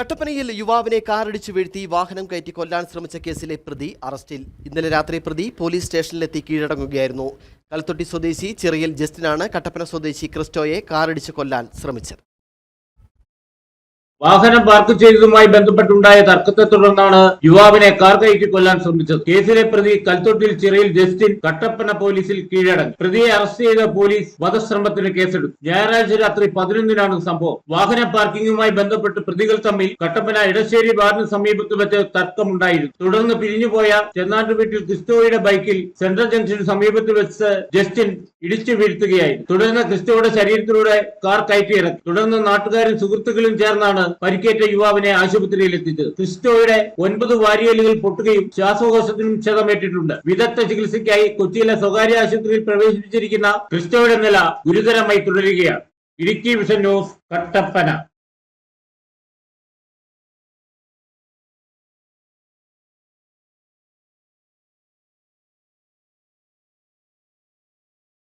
കട്ടപ്പനയിൽ യുവാവിനെ കാറിടിച്ചു വീഴ്ത്തി വാഹനം കയറ്റി കൊല്ലാൻ ശ്രമിച്ച കേസിലെ പ്രതി അറസ്റ്റിൽ. ഇന്നലെ രാത്രി പ്രതി പോലീസ് സ്റ്റേഷനിലെത്തി കീഴടങ്ങുകയായിരുന്നു. കൽത്തൊട്ടി സ്വദേശി ചെറിയൽ ജസ്റ്റിനാണ് കട്ടപ്പന സ്വദേശി ക്രിസ്റ്റോയെ കാറിടിച്ച് കൊല്ലാൻ ശ്രമിച്ചത്. വാഹനം പാർക്ക് ചെയ്തതുമായി ബന്ധപ്പെട്ടുണ്ടായ തർക്കത്തെ തുടർന്നാണ് യുവാവിനെ കാർ കയറ്റി കൊല്ലാൻ ശ്രമിച്ചത്. കേസിലെ പ്രതി കൽത്തൊട്ടിൽ ചിറയിൽ ജസ്റ്റിൻ കട്ടപ്പന പോലീസിൽ കീഴടങ്ങി. പ്രതിയെ അറസ്റ്റ് ചെയ്ത പോലീസ് വധശ്രമത്തിന് കേസെടുത്തു. ഞായറാഴ്ച രാത്രി പതിനൊന്നിനാണ് സംഭവം. വാഹന പാർക്കിംഗുമായി ബന്ധപ്പെട്ട് പ്രതികൾ തമ്മിൽ കട്ടപ്പന ഇടശ്ശേരി ബാറിന് സമീപത്ത് വെച്ച് തർക്കമുണ്ടായിരുന്നു. തുടർന്ന് പിരിഞ്ഞുപോയ ചെന്നാട്ട് വീട്ടിൽ ക്രിസ്റ്റോയുടെ ബൈക്കിൽ സെൻട്രൽ ജംഗ്ഷന് സമീപത്ത് വെച്ച് ജസ്റ്റിൻ ഇടിച്ചു വീഴ്ത്തുകയായിരുന്നു. തുടർന്ന് ക്രിസ്റ്റോയുടെ ശരീരത്തിലൂടെ കാർ കയറ്റിയിറക്കി. തുടർന്ന് നാട്ടുകാരും സുഹൃത്തുക്കളും ചേർന്നാണ് പരിക്കേറ്റ യുവാവിനെ ആശുപത്രിയിൽ എത്തിച്ചത് ക്രിസ്റ്റോയുടെ ഒൻപത് വാരിയലുകൾ പൊട്ടുകയും ശ്വാസകോശത്തിനും ക്ഷതമേറ്റിട്ടുണ്ട് വിദഗ്ധ ചികിത്സയ്ക്കായി കൊച്ചിയിലെ സ്വകാര്യ ആശുപത്രിയിൽ പ്രവേശിപ്പിച്ചിരിക്കുന്ന ക്രിസ്റ്റോയുടെ നില ഗുരുതരമായി തുടരുകയാണ്. Idukki vision news Kattappana.